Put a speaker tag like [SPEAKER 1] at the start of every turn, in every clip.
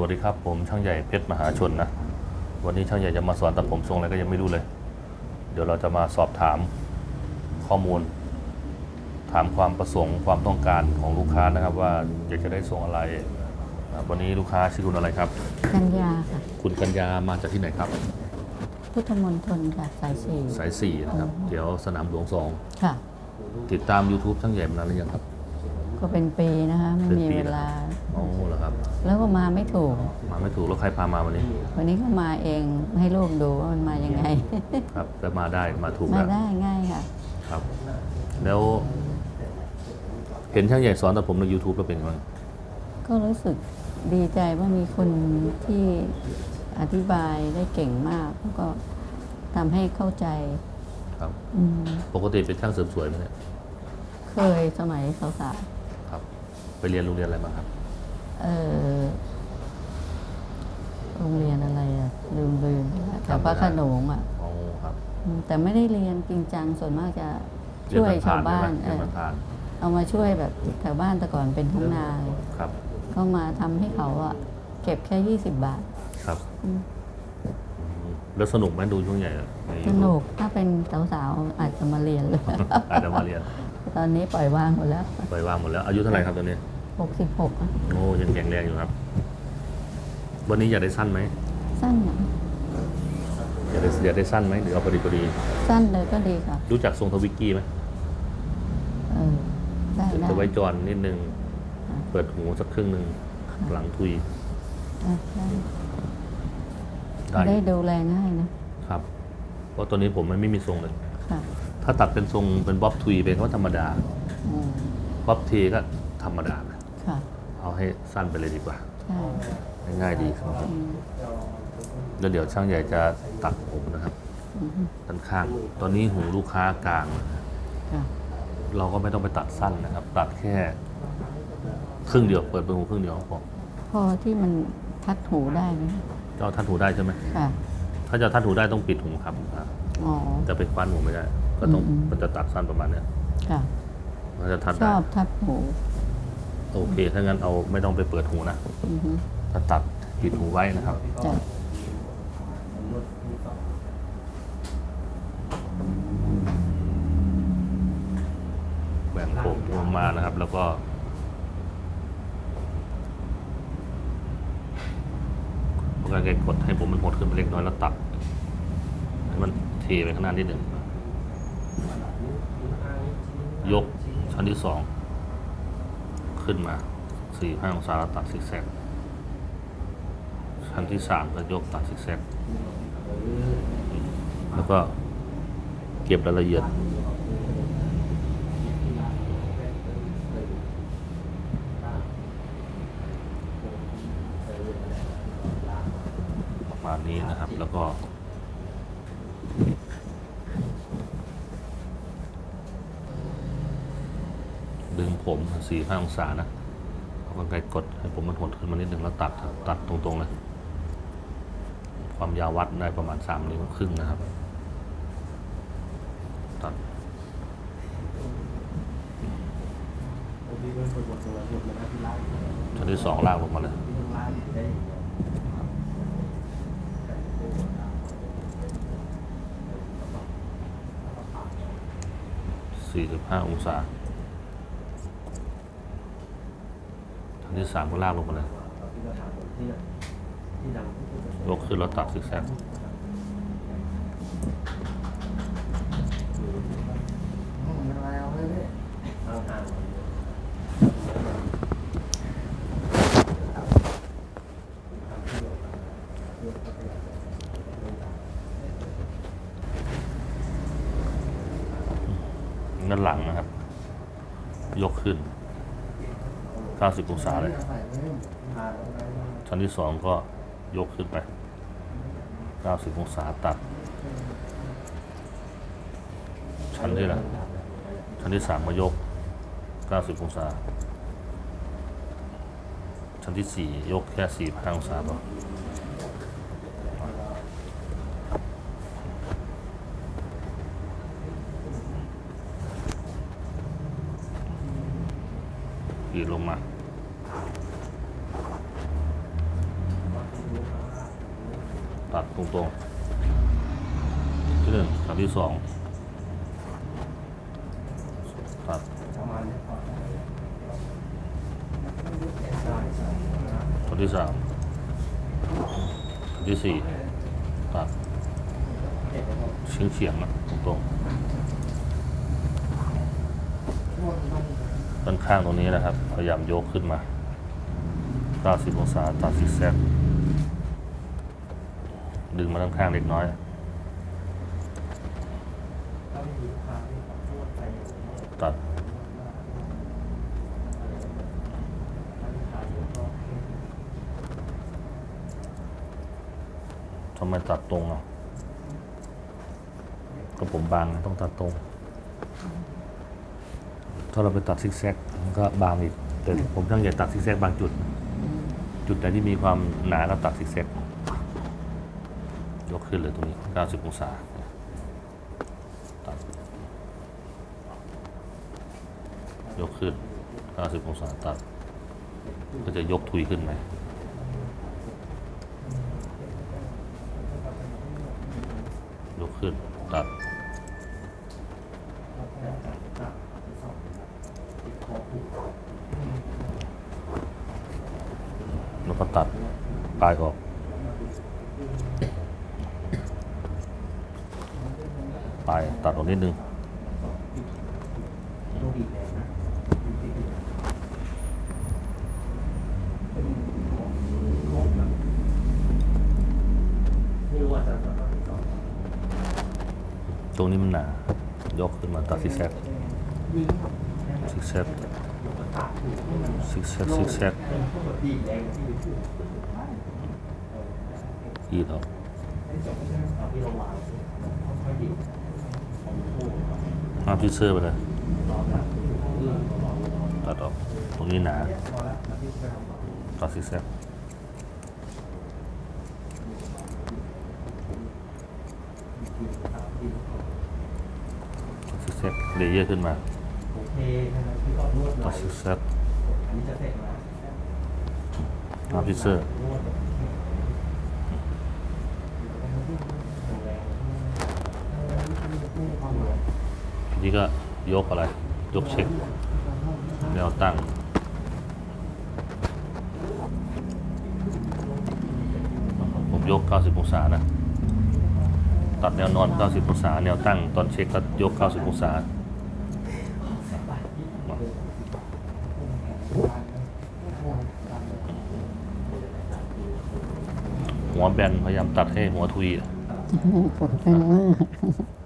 [SPEAKER 1] วัสดีครับผมช่างใหญ่เพชรมหาชนนะวันนี้ช่างใหญ่จะมาสอนตัดผมทรงอะไรก็ยังไม่รู้เลย เดี๋ยวเราจะมาสอบถามข้อมูล ถามความประสงค์ความต้องการของลูกค้านะครับ ว่าอยากจะได้ทรงอะไรอ่าวันนี้ลูกค้าชื่อคุณอะไรครับ
[SPEAKER 2] กัญญาค่ะ
[SPEAKER 1] คุณกัญญามาจากที่ไหนครับ
[SPEAKER 2] พุทธมณฑลค่ะ สายสี่
[SPEAKER 1] สายสี่นะครับเดี๋ยวสนามหลวงสอง
[SPEAKER 2] ค่ะ
[SPEAKER 1] ติดตาม YouTube ช่างใหญ่มานานหรือยังครับ
[SPEAKER 2] ก็เป็นปีนะคะ ไม่
[SPEAKER 1] เป็น
[SPEAKER 2] มี
[SPEAKER 1] ปี
[SPEAKER 2] เว
[SPEAKER 1] แล้ว
[SPEAKER 2] ลา
[SPEAKER 1] โอ้เหรอครับ
[SPEAKER 2] แล้วก็มาไม่ถูก
[SPEAKER 1] มาไม่ถูกแล้วใครพามาวันนี้
[SPEAKER 2] วันนี้ก็มาเองให้ลูกดูว่ามันมายังไง
[SPEAKER 1] ครับแล้วมาได้มาถูก
[SPEAKER 2] มา
[SPEAKER 1] แล้ว
[SPEAKER 2] ได้ง่ายค่ะ
[SPEAKER 1] ครับ แล้ว เห็นช่างใหญ่สอนตัดผมใน YouTube แล้วเป็นยังไงบ้าง
[SPEAKER 2] ก็รู้สึกดีใจว่ามีคนที่อธิบายได้เก่งมากแล้วก็ทำให้เข้าใจ
[SPEAKER 1] ครับ
[SPEAKER 2] อืม
[SPEAKER 1] ปกติเป็นช่างเสริมสวยไหมเนี่ย
[SPEAKER 2] เคยสมัยสาว
[SPEAKER 1] ครับ ไปเรียนโรงเรียนอะไรมาครับ
[SPEAKER 2] ๆ เออโรงเรียนอะไรอะลืมลืมๆแต่พระโขนงอะ
[SPEAKER 1] อ๋อครับ
[SPEAKER 2] อืมแต่ไม่ได้เรียนจริงจังส่วนมากจะ
[SPEAKER 1] เรียน
[SPEAKER 2] ช่วย
[SPEAKER 1] ผ่
[SPEAKER 2] ชาวบ้าน
[SPEAKER 1] ๆใช่ไหมเรียน
[SPEAKER 2] เออ
[SPEAKER 1] ผ่าน
[SPEAKER 2] เอามาช่วยแบบแถวบ้านแต่ก่อนเป็นทุ่งนา
[SPEAKER 1] ๆครับ
[SPEAKER 2] ก็มาทำให้เขาอะเก็บแค่ยี่สิบบาท
[SPEAKER 1] ครับ
[SPEAKER 2] อืม
[SPEAKER 1] อืมแล้วสนุกไหมดูช่วงใหญ่ใน
[SPEAKER 2] สนุกถ้าเป็นสาวๆอาจจะมาเรียนเลย
[SPEAKER 1] อาจจะมาเรียน
[SPEAKER 2] ตอนนี้ปล่อยวางหมดแล้ว
[SPEAKER 1] ไปว่างหมดแล้ว อายุเท่าไหร่ครับตอนนี้
[SPEAKER 2] หกสิบหก
[SPEAKER 1] โอ้ยังแข็งแรงอยู่ครับ วันนี้อยากได้สั้นไหม
[SPEAKER 2] สั้นอะ
[SPEAKER 1] อยากได้อยากได้สั้นไหมหรือเอาพอดีพอดี
[SPEAKER 2] สั้นเลยก็ดีค่ะ
[SPEAKER 1] รู้จักทรงทวิกกี้ไหม
[SPEAKER 2] เออได้ได้
[SPEAKER 1] จะไว้จอนนิดนึง เปิดหูสักครึ่งหนึ่งหลังทุย
[SPEAKER 2] อะได้
[SPEAKER 1] ได้
[SPEAKER 2] ได้ดูแลง่ายนะ
[SPEAKER 1] ครับ เพราะตัวนี้ผมมันไม่มีทรงเลย
[SPEAKER 2] ค่ะ
[SPEAKER 1] ถ้าตัดเป็นทรงเป็นบ๊อบทุยเป็นก็ธรรมดา
[SPEAKER 2] อืม
[SPEAKER 1] บ๊อบทีก็ธรรมดานะ
[SPEAKER 2] ค่ะ
[SPEAKER 1] เอา ให้สั้นไปเลยดีกว่า
[SPEAKER 2] ใช่
[SPEAKER 1] ง่ายๆดีครับ
[SPEAKER 2] อืม
[SPEAKER 1] แล้วเดี๋ยวช่างใหญ่จะตัดผมนะครับ
[SPEAKER 2] อืม
[SPEAKER 1] ด้านข้าง ตอนนี้หูลูกค้ากลางนะครับ
[SPEAKER 2] ค่ะ
[SPEAKER 1] เราก็ไม่ต้องไปตัดสั้นนะครับ ตัดแค่ครึ่งเดียวเปิดเป็นหูครึ่งเดียวพอ
[SPEAKER 2] พอที่มันทัดหูได้ไหม
[SPEAKER 1] จะเอาทัดหูได้ใช่ไหม
[SPEAKER 2] ค่ะ
[SPEAKER 1] ถ้าจะเอาทัดหูได้ต้องปิดหูครับอ่า
[SPEAKER 2] อ๋อ
[SPEAKER 1] จะไปคว้านหูไม่ได้ ก็ต้อง
[SPEAKER 2] อืม
[SPEAKER 1] มันจะตัดสั้นประมาณเนี้ย
[SPEAKER 2] ค่ะ
[SPEAKER 1] มันจะทัด
[SPEAKER 2] ช
[SPEAKER 1] ได้
[SPEAKER 2] อบทัดหู
[SPEAKER 1] โอเค ถ้างั้นเอาไม่ต้องไปเปิดหูนะ
[SPEAKER 2] อือฮึ
[SPEAKER 1] ถ้าตัดปิดหูไว้นะครับ
[SPEAKER 2] จ้ะ
[SPEAKER 1] แหว่งผมลงมานะครับ แล้วก็พอการกดให้ผมมันหดขึ้นไปเล็กน้อยแล้วตัดให้มันเทไปข้างหน้านิดหนึ่งยกชั้นที่สอง ขึ้นมาสี่ห้าองศาแล้วตัดซิกแซกชั้นที่สามก็ยกตัดซิกแซกแล้วก็เก็บรายละเอียดประมาณนี้นะครับแล้วก็ ดึงผม สี่ห้าองศานะเอากรรไกรกดให้ผมมันหดขึ้นมานิดหนึ่งแล้วตัดตัดตรงๆเลยความยาววัดได้ประมาณสามนิ้วครึ่งนะครับตัดชั้นที่สองลากลงมาเลยสี่สิบห้าองศาชั้น ที่สามก็ลากลงมาเลยยกขึ้นแล้วตัดซิกแซกด้านหลังนะครับ ยกขึ้น 90 องศาเลย ชั้นที่สองก็ยกขึ้นไป 90 องศาตัด ชั้นที่ละชั้นที่สามมายก 90 องศา ชั้นที่สี่ยกแค่ 45 องศาพอ ลงมา
[SPEAKER 3] ตัดตรงๆที่หนึ่งตัดที่สองตัดตัดที่สามตัดที่สี่ตัดเฉียงเฉียงๆนะตรงๆ ด้านข้างตรงนี้นะครับ พยายามยกขึ้นมา 90 องศาตัดซิกแซกดึงมาด้านข้างเล็กน้อย ตัด ทำไมตัดตรงอะก็ผมบางต้องตัดตรง ถ้าเราไปตัดซิกแซกมันก็บางอีกแต่ผมตั้งใจตัดซิกแซกบางจุด จุดไหนที่มีความหนาก็ตัดซิกแซกยกขึ้นเลยตรงนี้ 90 องศาตัดยกขึ้น 90 องศาตัด ก็จะยกทุยขึ้นไหมยกขึ้นตัด แล้วก็ตัดปลายออกปลายตัดออกนิดนึงตรงนี้มันหนา ยกขึ้นมาตัดซิกแซกซิกแซกซิกแซกซิกแซก ยีดออกห้ามพิเซอร์ไปเลยตัดออก ตรงนี้หนาตัดซิกแซกซิกแซกเลเยอร์ขึ้นมาตัดซิกแซกห้ามพิเซอร์ นี้ก็ยกอะไร ยกเช็ค แนวตั้ง ผมยก 90 องศานะ ตัดแนวนอน 90 องศา แนวตั้ง ตอนเช็คก็ยก 90 องศาหัวแบนพยายามตัดให้หัวทุยอะ
[SPEAKER 1] ปวดกันมาก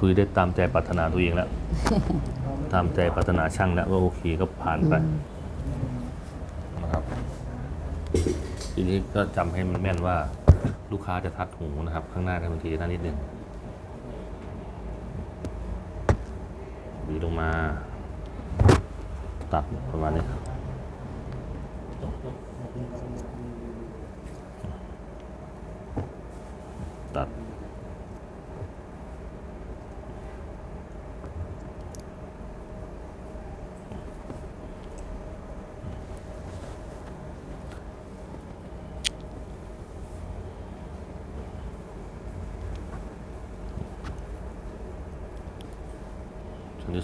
[SPEAKER 3] ทุยได้ตามใจปรารถนาตัวเองแล้ว ตามใจปรารถนาช่างแล้วก็โอเคก็ผ่านไปนะครับ ทีนี้ก็จำให้มันแม่นว่า ลูกค้าจะทัดหูนะครับ ข้างหน้ากันบางทีนั่นนิดหนึ่งบีลงมา ตัดประมาณนี้ครับ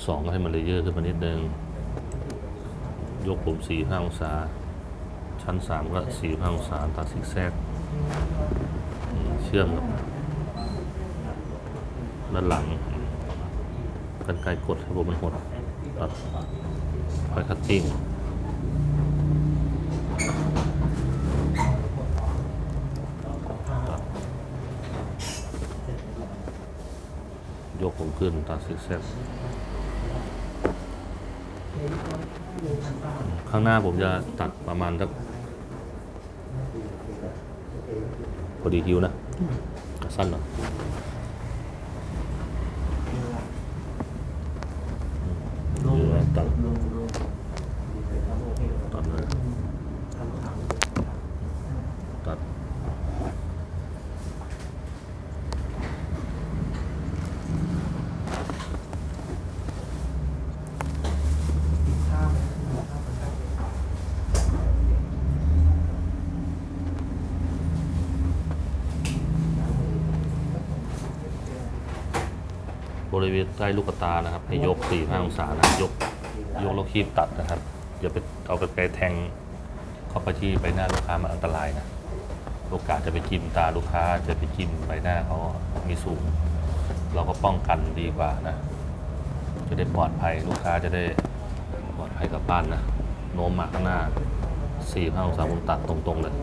[SPEAKER 3] สองก็ให้มันเลเยอร์ขึ้นมานิดนึง ยกผมสี่ห้าองศา ชั้นสามก็สี่ห้าองศาตัดซิกแซกเชื่อมกับด้านหลังกันไกลกดให้ผมมันหดตัดค่อยคัตติ้งยกผมขึ้นตัดซิกแซก ข้างหน้าผมจะตัดประมาณสักพอดีคิวนะ
[SPEAKER 1] สั้นเหรอเออตัดตัดเลยตัด บริเวณ ใต้ลูกตานะครับ ให้ยก4 5องศานะยกยกแล้วคีบตัดนะครับอย่าไปเอากระไกแทงเข้าไปที่ใบหน้าลูกค้ามันอันตรายนะโอกาสจะไปจิ้มตาลูกค้าจะไปจิ้มใบหน้าเขามีสูง เราก็ป้องกันดีกว่านะจะได้ปลอดภัยลูกค้าจะได้ปลอดภัยกลับบ้านนะโน้มมาข้างหน้า4 5องศาผมตัดตรงๆเลย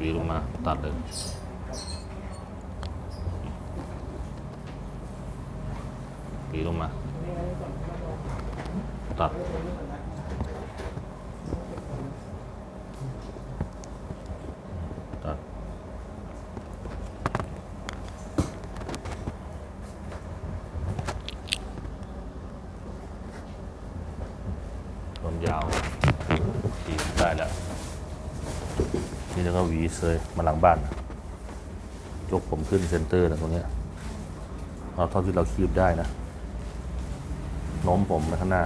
[SPEAKER 1] วีลงมาตัดเลย ปีลงมา ตัด ตัด ความยาวขีดได้แล้ว นี่แล้วก็หวีเซยมาหลังบ้านนะยกผมขึ้นเซนเตอร์นะตรงนี้เอาเท่าที่เราคีบได้นะ โน้มผมไปข้างหน้า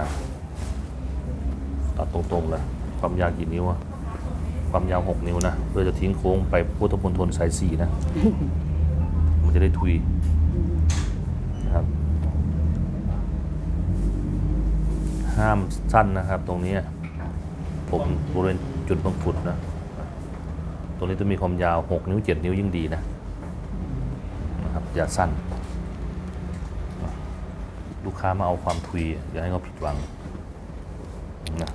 [SPEAKER 1] ตัดตรงๆเลยความยาวกี่นิ้วอะความยาวหกนิ้วนะเพื่อจะทิ้งโค้งไปพุทธมณฑลสายสี่นะ มันจะได้ทุยนะครับ ห้ามสั้นนะครับ ตรงนี้ ผมบริเวณจุดบังฟุดนะ ตรงนี้ต้องมีความยาว6นิ้ว7นิ้วยิ่งดีนะนะครับอย่าสั้น ค้ามาเอาความทุยอย่าให้เขาผิดหวังนะ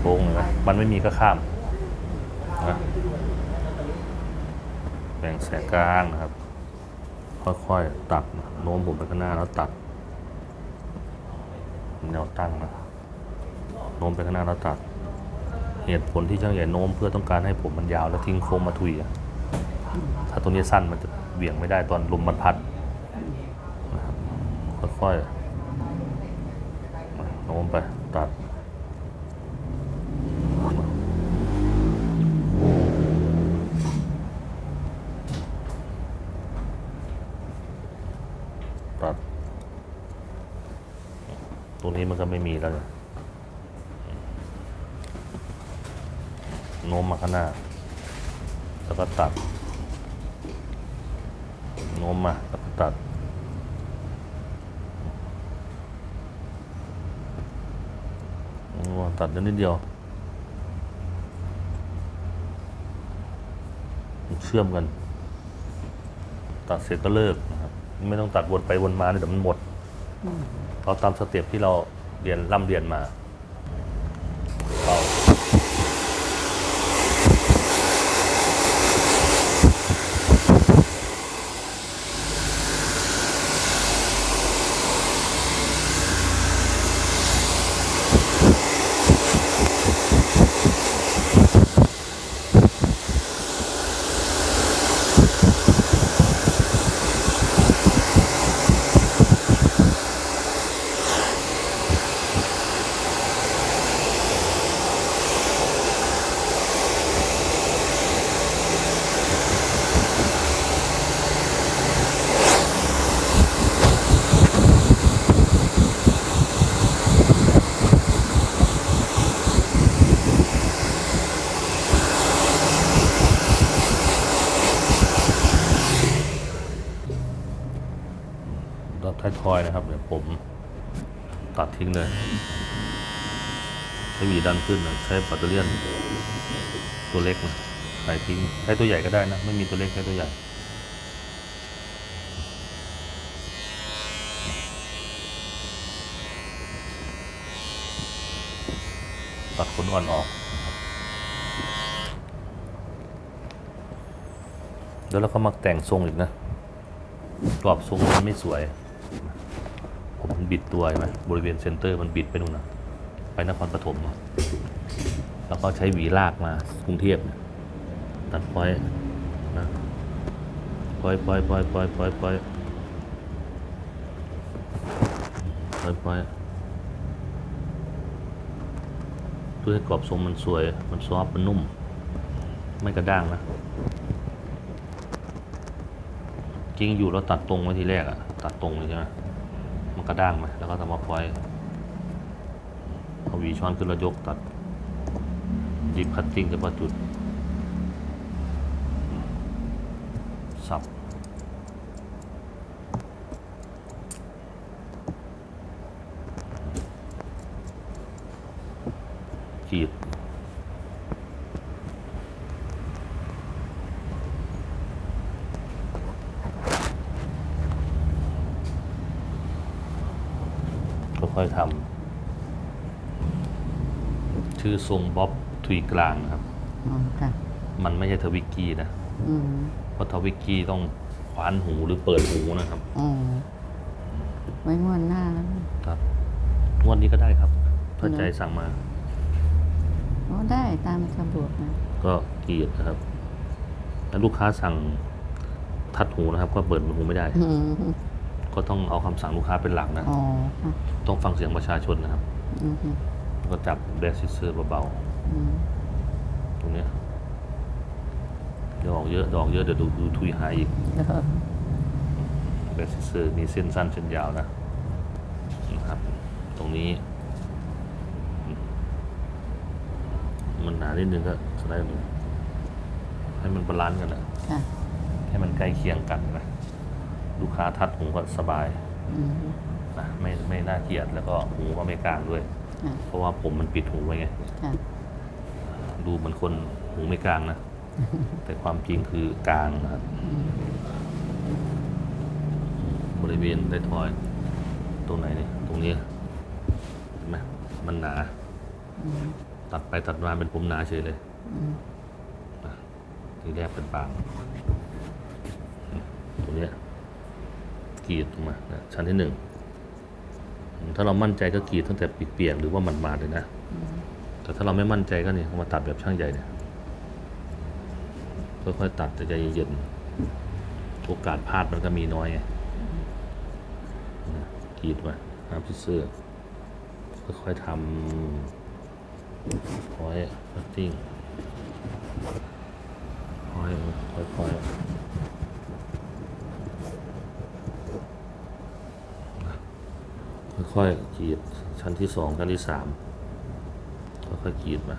[SPEAKER 1] โค้งเลยนะมันไม่มีก็ข้ามนะแบ่งแสกลางนะครับ ค่อยๆตัดโน้มผมไปข้างหน้าแล้วตัดแนวตั้งนะโน้มไปข้างหน้าแล้วตัด เหตุผลที่ช่างใหญ่โน้มเพื่อต้องการให้ผมมันยาวแล้วทิ้งโค้งมาทุยถ้าตรงนี้สั้นมันจะเบี่ยงไม่ได้ตอนลมมันพัด ค่อยๆโน้มไปตัดตัด ตรงนี้มันก็ไม่มีแล้วเนี่ยโน้มมาข้างหน้า แล้วก็ตัดโน้มมาแล้วก็ตัด โอ้ ตัดนิดเดียวเชื่อมกัน ตัดเสร็จก็เลิกนะครับ ไม่ต้องตัดวนไปวนมาเดี๋ยวมันหมดเราตามสเต็ปที่เราเรียนร่ำเรียนมา อยนะครับเดี๋ยวผมตัดทิ้งเลยใช้หวีดันขึ้นนะใช้ปัตเตอร์เลียนตัวเล็กนะใส่ทิ้งใช้ตัวใหญ่ก็ได้นะ ไม่มีตัวเล็กใช้ตัวใหญ่ตัดขนอ่อนออก แล้วเราก็มาแต่งทรงอีกนะ กรอบทรงมันไม่สวย บิดตัวใช่ไหมบริเวณเซนเตอร์มันบิดไปนู่นนะไปนครปฐมอะแล้วก็ใช้หวีลากมากรุงเทพเนี่ยตัดปล่อยนะปล่อยปล่อยปล่อยปล่อยปล่อยปล่อยปล่อยปล่อยเพื่อให้กรอบทรงมันสวยมันซอฟมันนุ่ม ไม่กระด้างนะจริงอยู่เราตัดตรงไว้ทีแรกอะตัดตรงเลยใช่ไหม มันกระด้างไหมแล้วก็ทำมาพลอยเอาวีช้อนขึ้นแล้วยกตัดดิบคัตติ้งเฉพาะจุด สับ ขีด ค่อยๆทำ ชื่อ ทรงบ๊อบทุยกลางนะครับ
[SPEAKER 2] อ๋อค่ะ
[SPEAKER 1] มันไม่ใช่ทวิกกี้นะ
[SPEAKER 2] อืม
[SPEAKER 1] เพราะทวิกกี้ต้องขวานหูหรือเปิดหูนะครับ
[SPEAKER 2] อ๋อไว้งวดหน้าแล้ว
[SPEAKER 1] ครับงวดนี้ก็ได้ครับถ้าใจสั่งมา
[SPEAKER 2] อ๋อได้ตามสะดวกนะ
[SPEAKER 1] ก็กรีดนะครับถ้าลูกค้าสั่งทัดหูนะครับ ก็เปิดหูไม่ได้
[SPEAKER 2] อืม
[SPEAKER 1] ก็ต้องเอาคำสั่งลูกค้าเป็นหลักนะ
[SPEAKER 2] อ๋อค่ะ
[SPEAKER 1] ต้องฟังเสียงประชาชนนะครับ
[SPEAKER 2] อืม
[SPEAKER 1] ก็จับแบสซิเซอร์เบา
[SPEAKER 2] อืม
[SPEAKER 1] ๆตรงเนี้ยดอกเยอะดอกเยอะเดี๋ยวดูดูทุยหายอีก
[SPEAKER 2] แล้วก็
[SPEAKER 1] แบสซิเซอร์มีเส้นสั้นเส้นยาวนะนะครับ ตรงนี้ มันหนานิดนึงก็สไลด์ลงให้มันบาลานซ์กันนะ
[SPEAKER 2] ค่ะ
[SPEAKER 1] ให้มันใกล้เคียงกันนะลูกค้าทัดหูก็สบาย
[SPEAKER 2] อืม
[SPEAKER 1] นะไม่ไม่น่าเกลียดแล้วก็หูก็ไม่กลางด้วย
[SPEAKER 2] ค่ะ
[SPEAKER 1] เพราะว่าผมมันปิดหูไว้ไง
[SPEAKER 2] ค่ะ
[SPEAKER 1] ดูเหมือนคนหูไม่กลางนะ แต่ความจริงคือกลางนะครับ บริเวณได้ทอย ตรงไหนเนี่ยตรงนี้เห็นไหมมันหนา ตัดไปตัดมาเป็นผมหนาเฉยเลยอะทีแรกเป็นบางตรงเนี้ยกรีดออกมานะชั้นที่หนึ่ง ถ้าเรามั่นใจก็กรีดตั้งแต่เปียกๆหรือว่ามันมาดๆเลยนะ แต่ถ้าเราไม่มั่นใจก็เนี่ยเอามาตัดแบบช่างใหญ่เนี่ยค่อยๆตัดแต่ใจเย็นๆโอกาสพลาดมันก็มีน้อยไงนะกรีดมาห้ามพิเศษค่อยๆทำพอยคัตติ้งพอยค่อยๆ ค่อยๆกรีดชั้นที่สองชั้นที่สามค่อยๆกรีดมา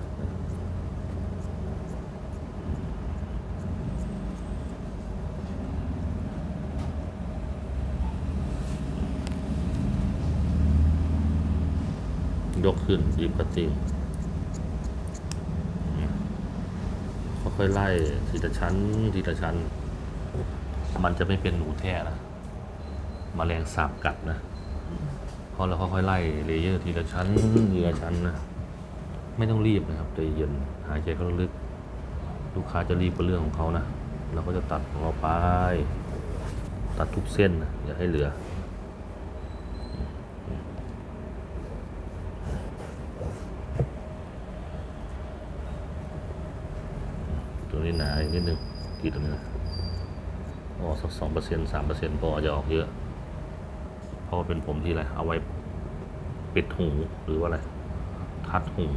[SPEAKER 1] ยกขึ้นหยิบกระติ่งค่อยๆไล่ทีละชั้นทีละชั้น มันจะไม่เป็นหนูแท้นะมแมลงสาบกัดนะ พราะเราค่อยๆไล่เลเยอร์ทีละชั้นทีละชั้นนะไม่ต้องรีบนะครับใจเย็นหายใจเข้าลึก ลูกค้าจะรีบเป็นเรื่องของเขานะ เราก็จะตัดของเราไป ตัดทุกเส้นนะอย่าให้เหลือตัวนี้หนาอีกนิดนึงกี่ตัวนี้นะออกสักสองเปอร์เซ็นต์สามเปอร์เซ็นต์พอจะออกเยอะ ราะเป็นผมที่อะไร เอาไว้ปิดหูหรือว่าอะไร ทัดหู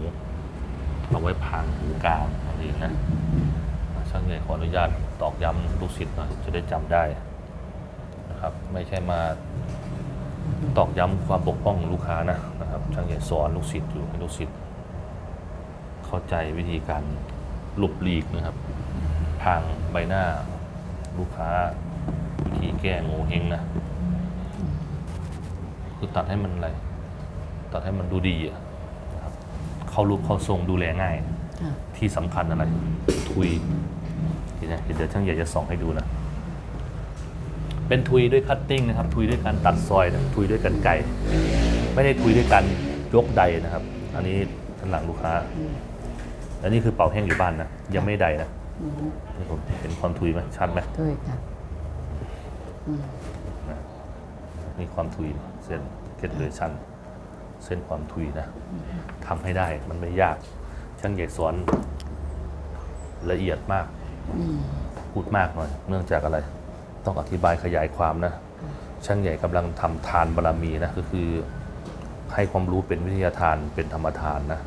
[SPEAKER 1] เอาไว้พางหูกลางอะไรอย่างนี้นะช่างใหญ่ขออนุญาตตอกย้ำลูกศิษย์หน่อยจะได้จำได้นะครับ ไม่ใช่มาตอกย้ำความบกพร่องลูกค้านะนะครับ ช่างใหญ่สอนลูกศิษย์อยู่ให้ลูกศิษย์เข้าใจวิธีการหลบหลีกนะครับพางใบหน้าลูกค้าวิธีแก้โงเฮงนะ คือตัดให้มันอะไรตัดให้มันดูดีอะนะครับเข้ารูปเข้าทรงดูแลง่าย
[SPEAKER 2] ค่ะ
[SPEAKER 1] ที่สำคัญอะไร ทุยเดี๋ยวนะเดี๋ยวช่างใหญ่จะส่องให้ดูนะ เป็นทุยด้วยคัตติ้งนะครับ ทุยด้วยการตัดซอยนะทุยด้วยกันไก่ไม่ได้ทุยด้วยการยกใดนะครับ อันนี้ทันหลังลูกค้า อันนี้คือเป่าแห้งอยู่บ้านนะยังไม่ใดนะ
[SPEAKER 2] อืม
[SPEAKER 1] นี่ผมเห็นความทุยไหมชัดไหม
[SPEAKER 2] ด้วยค่ะอืม
[SPEAKER 1] นี่ความทุยเส้นเกตเลชันเส้นความทุยนะทำให้ได้มันไม่ยาก ช่างใหญ่สอนละเอียดมาก
[SPEAKER 2] อืม
[SPEAKER 1] พูดมากหน่อยเนื่องจากอะไร ต้องอธิบายขยายความนะ ช่างใหญ่กำลังทำทานบารมีนะก็คือให้ความรู้เป็นวิทยาทานเป็นธรรมทานนะ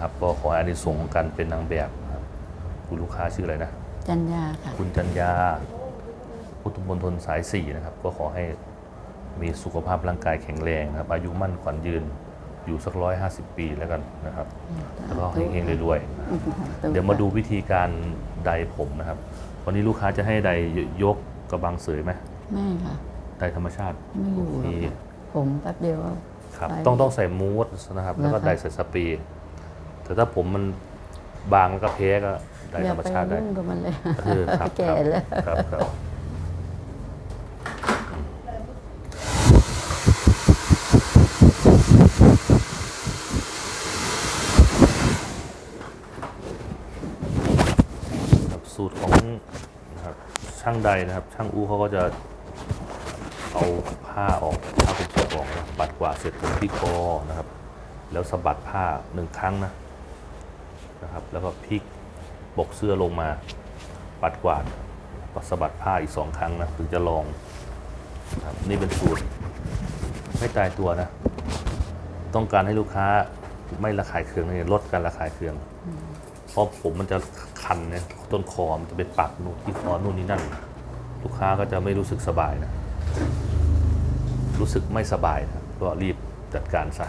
[SPEAKER 1] ครับก็ขออานิสงส์ของการเป็นนางแบบนะครับคุณลูกค้าชื่ออะไรนะ
[SPEAKER 2] จัญญาค่ะ
[SPEAKER 1] คุณจัญญาพุทธมณฑลสายสี่นะครับ ก็ขอให้ มีสุขภาพร่างกายแข็งแรงนะครับ อายุมั่นขวัญยืนอยู่สักร้อยห้าสิบปีแล้วกันนะครับ แล้วก็เฮงๆรวยๆ
[SPEAKER 2] อืม
[SPEAKER 1] เดี๋ยวมาดูวิธีการใดผมนะครับ วันนี้ลูกค้าจะให้ใดยกกระบังเสยไหม
[SPEAKER 2] ไม่ค่ะ
[SPEAKER 1] ใดธรรมชาติ
[SPEAKER 2] ไม่อยู่
[SPEAKER 1] โอเค
[SPEAKER 2] หรอกผมแป๊บเดียวก็
[SPEAKER 1] ครับ
[SPEAKER 2] ไป
[SPEAKER 1] ต้องต้องใส่มูสนะครับ แล้วก็
[SPEAKER 2] นะคะ
[SPEAKER 1] ใดใส่สปรีแต่ถ้าผมมันบางแล้วก็เพ้ก็ใด
[SPEAKER 2] อย่า
[SPEAKER 1] ธรรม
[SPEAKER 2] ไป
[SPEAKER 1] ชาติได้
[SPEAKER 2] ยุ่งกับมันเลย
[SPEAKER 1] เออครับ
[SPEAKER 2] แก่แล้ว
[SPEAKER 1] ครับครับครับสูตรของนะครับช่างใดนะครับ ช่างอู้เขาก็จะเอาผ้าออกผ้าเป็นชุดออกนะปัดกวาดเสร็จผมที่คอนะครับ แล้วสะบัดผ้าหนึ่งครั้งนะนะครับ แล้วก็พลิกปกเสื้อลงมาปัดกวาดปัดสะบัดผ้าอีกสองครั้งนะถึงจะลองนะครับนี่เป็นสูตรไม่ตายตัวนะ ต้องการให้ลูกค้าไม่ระคายเคืองเนี่ยลดการระคายเคืองเพราะผมมันจะคันเนี่ยต้นคอมันจะไปปักนู่นที่คอนู่นนี่นั่น ลูกค้าก็จะไม่รู้สึกสบายนะ รู้สึกไม่สบายนะก็รีบจัดการซะ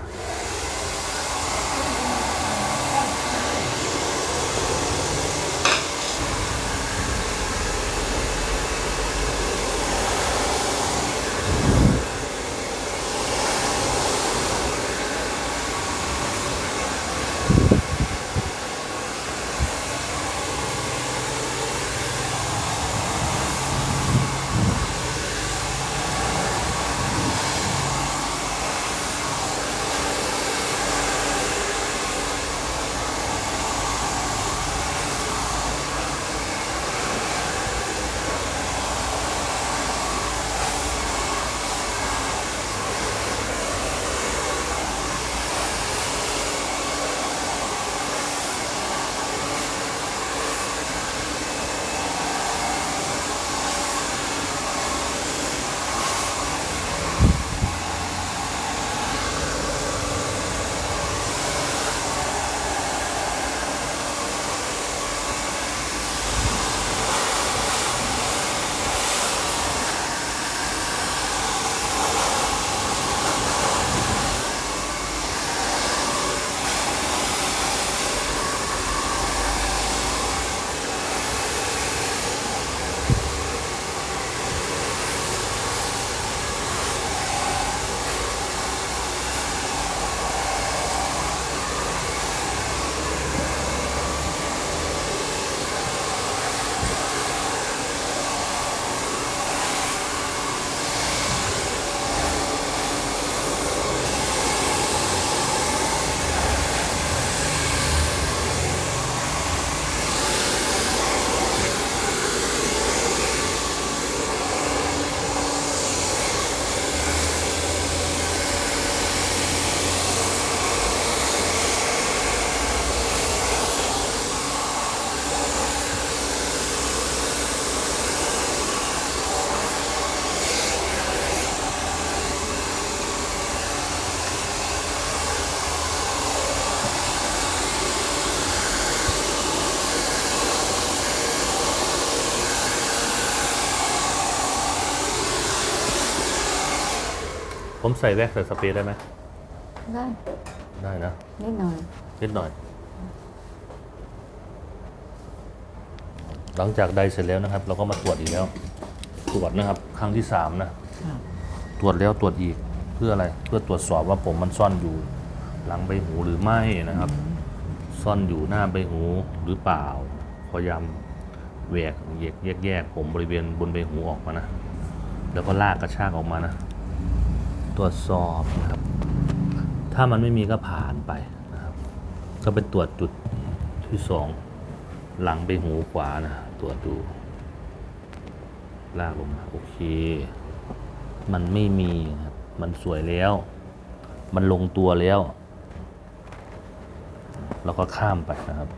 [SPEAKER 1] ผมใส่แว็กซ์ใส่สเปรย์ได้ไหม
[SPEAKER 2] ได้
[SPEAKER 1] ได้นะ
[SPEAKER 2] นิดหน่อย
[SPEAKER 1] นิดหน่อย หลังจากใดเสร็จแล้วนะครับ เราก็มาตรวจอีกแล้ว ตรวจนะครับ ครั้งที่สามนะ
[SPEAKER 2] ค่ะ
[SPEAKER 1] ตรวจแล้วตรวจอีกเพื่ออะไร เพื่อตรวจสอบว่าผมมันซ่อนอยู่ หลังใบหูหรือไม่นะครับ ซ่อนอยู่หน้าใบหูหรือเปล่า พยายามแหวกแยกแยกแยกผมบริเวณบนใบหูออกมานะ แล้วก็ลากกระชากออกมานะ ตรวจสอบนะครับ ถ้ามันไม่มีก็ผ่านไปนะครับ ก็เป็นตรวจจุดที่สองหลังใบหูขวานะตรวจดูลากลงมาโอเค มันไม่มีครับมันสวยแล้ว มันลงตัวแล้วเราก็ข้ามไปนะครับ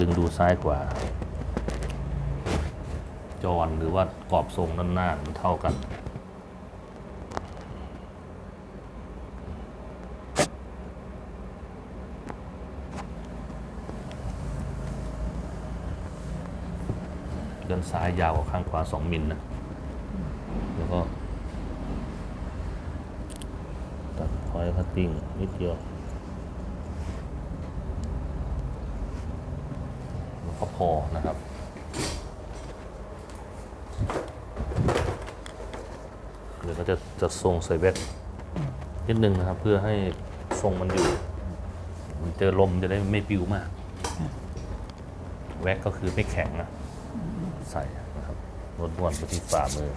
[SPEAKER 1] ดึงดูซ้ายขวาจรหรือว่ากรอบทรงด้านหน้ามันเท่ากัน ด้านซ้ายยาวกว่าข้างขวาสองมิลนะ แล้วก็ ตัดพอยคัตติ้งนิดเดียวแล้วก็พอนะครับเดี๋ยวก็จะจะทรงใส่แว็กนิดนึงนะครับ เพื่อให้ทรงมันอยู่ มันเจอลมจะได้ไม่ปิวมาก แว็กก็คือไม่แข็งนะ ใส่นะครับนวดนวดๆไปที่ฝ่ามือ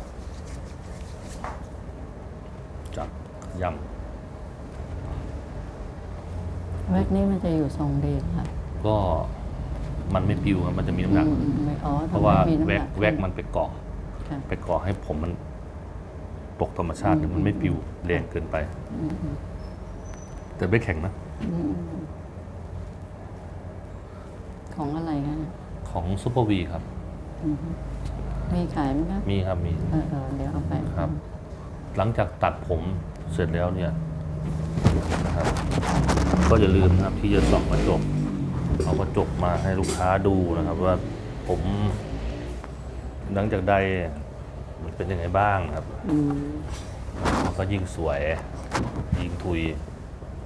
[SPEAKER 1] จับย่
[SPEAKER 2] แว็กนี้มันจะอยู่ทรงดีค่ะำ
[SPEAKER 1] ก็มันไม่ปิวครับมันจะมีน้ำหนัก
[SPEAKER 2] อืมไม่อ๋อ
[SPEAKER 1] เพราะว่า
[SPEAKER 2] ทำให้มีน้ำห
[SPEAKER 1] แว็ก
[SPEAKER 2] นัก
[SPEAKER 1] แว็กมันไปเกาะ
[SPEAKER 2] ค่ะ
[SPEAKER 1] ไปเกาะให้ผมมันตกธรรมชาติมันไม่ปิวแรงเกินไป แต่ไม่แข็งนะ
[SPEAKER 2] อืมของอะไรคะเนี่ย
[SPEAKER 1] ของซูเปอร์วีครับ
[SPEAKER 2] มีขายไหมคะ
[SPEAKER 1] มีครับมี
[SPEAKER 2] เออเออเดี๋ยวเอาไป
[SPEAKER 1] ครับ หลังจากตัดผมเสร็จแล้วเนี่ยนะครับ ก็อย่าลืมนะครับที่จะส่องกระจกเอากระจกมาให้ลูกค้าดูนะครับ ว่าผม หลังจากใดมันเป็นยังไงบ้างครับ
[SPEAKER 2] อืม
[SPEAKER 1] มันก็ยิ่งสวย ยิ่งทุย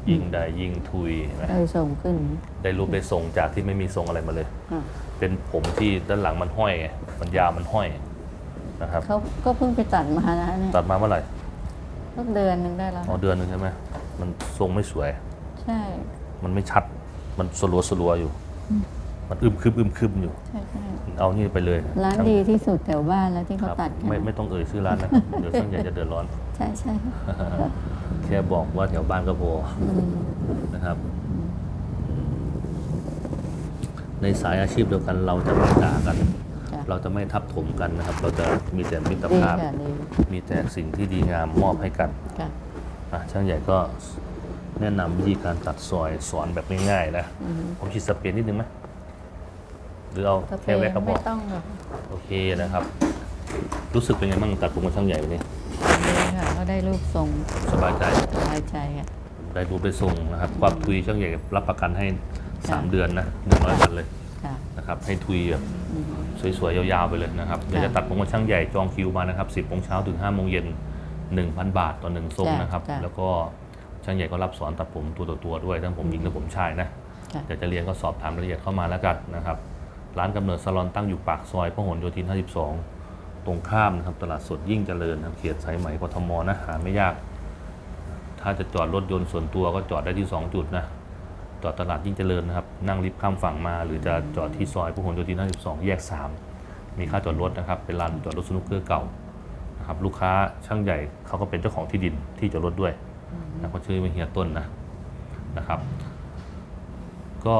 [SPEAKER 1] ยิ่งใดยิ่งทุยเห็นไหม
[SPEAKER 2] ได้ส่งขึ้น
[SPEAKER 1] ได้รูปได้ทรงจากที่ไม่มีทรงอะไรมาเลย
[SPEAKER 2] อะ
[SPEAKER 1] เป็นผมที่ด้านหลังมันห้อยไงมันยาวมันห้อยนะครับ
[SPEAKER 2] เขาก็เพิ่งไปตัดมานะเนี่ย
[SPEAKER 1] ตัดมาเมื่อไหร่
[SPEAKER 2] สักเดือนหนึ่งได้แล้ว
[SPEAKER 1] อ๋อเดือนหนึงใช่ไหมมันทรงไม่สวย
[SPEAKER 2] ใช่
[SPEAKER 1] มันไม่ชัด มันสลัวสลัวๆอยู่ มันอึมครึมอึมครึมอยู่
[SPEAKER 2] ใช่ใช่
[SPEAKER 1] เอานี่ไปเลย
[SPEAKER 2] ร้าน
[SPEAKER 1] ช่ง
[SPEAKER 2] ดีที่สุดแถวบ้านแล้วที่
[SPEAKER 1] ค
[SPEAKER 2] เขา
[SPEAKER 1] รับ
[SPEAKER 2] ตัดกัน
[SPEAKER 1] ไม่ไม่ต้องเอ่ยชื่อร้านนะครับ เดี๋ยวช่างใหญ่จะเดือดร้อน
[SPEAKER 2] ใช่ใช่
[SPEAKER 1] แค่บอกว่าแถวบ้านก็พอ
[SPEAKER 2] อืม
[SPEAKER 1] นะครับ ในสายอาชีพเดียวกันเราจะไม่ด่ากัน
[SPEAKER 2] จ้ะ
[SPEAKER 1] เราจะไม่ทับถมกันนะครับ เราจะมีแต่มิตร
[SPEAKER 2] ดี
[SPEAKER 1] ภาพ
[SPEAKER 2] ค่ะดี
[SPEAKER 1] มีแต่สิ่งที่ดีงามมอบให้กัน
[SPEAKER 2] ค่ะ
[SPEAKER 1] อะช่างใหญ่ก็แนะนำวิธีการตัดซอยสอนแบบง่ายๆนะ
[SPEAKER 2] อืม
[SPEAKER 1] ผมฉีดสเปรย์นิดนึงไหมหรือเอา
[SPEAKER 2] กาแฟ
[SPEAKER 1] แค่แวกกระบ
[SPEAKER 2] ไม่
[SPEAKER 1] อก
[SPEAKER 2] ต้องหรอก
[SPEAKER 1] โอเคนะครับ รู้สึกเป็นไงบ้างตัดผมกับช่างใหญ่วันนี้
[SPEAKER 2] ดีค่ะ ก็ได้รูปทรง
[SPEAKER 1] สบายใจ
[SPEAKER 2] สบายใจค่ะ
[SPEAKER 1] ได้รูปได้ทรงนะครับความทุยช่างใหญ่รับประกันให้
[SPEAKER 2] ค่ะ
[SPEAKER 1] 3เดือนนะหนึ่งร้อยวันเลย
[SPEAKER 2] ค่ะ
[SPEAKER 1] นะครับให้ทุยแบบ
[SPEAKER 2] อืม
[SPEAKER 1] สวยๆ ยาวๆ ไปเลยนะครับอยากจะตัดผมกับช่างใหญ่จองคิวมานะครับ10โมงเช้าถึง5โมงเย็น1,000 บาทต่อหนึ่งทรง
[SPEAKER 2] จ้ะ
[SPEAKER 1] นะครับ
[SPEAKER 2] จ้ะ
[SPEAKER 1] แล้วก็ช่างใหญ่ก็รับสอนตัดผมตัวต่อตัวด้วยทั้งผมหญิงและผมชายนะ
[SPEAKER 2] ค่ะ
[SPEAKER 1] อยากจะเรียนก็สอบถามรายละเอียดเข้ามาแล้วกันนะครับ ร้านกำเนิดซาลอนตั้งอยู่ปากซอยพหลโยธิน 52 ตรงข้ามนะครับตลาดสดยิ่งเจริญนะครับเขตสายไหมกทมนะหาไม่ยาก ถ้าจะจอดรถยนต์ส่วนตัวก็จอดได้ที่ 2 จุดนะจอดตลาดยิ่งเจริญนะครับ นั่งลิฟต์ข้ามฝั่งมา หรือจะจอดที่ซอยพหลโยธิน52 แยก 3 มีค่าจอดรถนะครับ เป็นลานจอดรถสนุกเกอร์เก่านะครับลูกค้าช่างใหญ่เขาก็เป็นเจ้าของที่ดินที่จอดรถด้วยนะเขาชื่อว่าเฮียต้นนะนะครับ ก็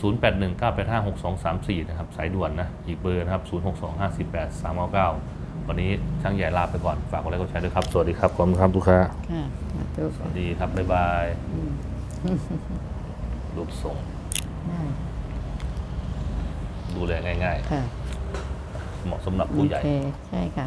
[SPEAKER 1] 0819856234 นะครับ สายด่วนนะ อีกเบอร์นะครับ 0625483999 วันนี้ช่างใหญ่ลาไปก่อน ฝากกดไลค์กดแชร์ด้วยครับ สวัสดีครับ ขอบคุณครับทุกค้า
[SPEAKER 2] ค่ะสาธุ
[SPEAKER 1] สวัสดีครับ บ๊ายบาย รูปทรง
[SPEAKER 2] ได้
[SPEAKER 1] ดูแลง่าย
[SPEAKER 2] ค่ะ
[SPEAKER 1] ๆ เหมาะสำหรับผู้ใหญ่
[SPEAKER 2] โอเค ใช่ค่ะ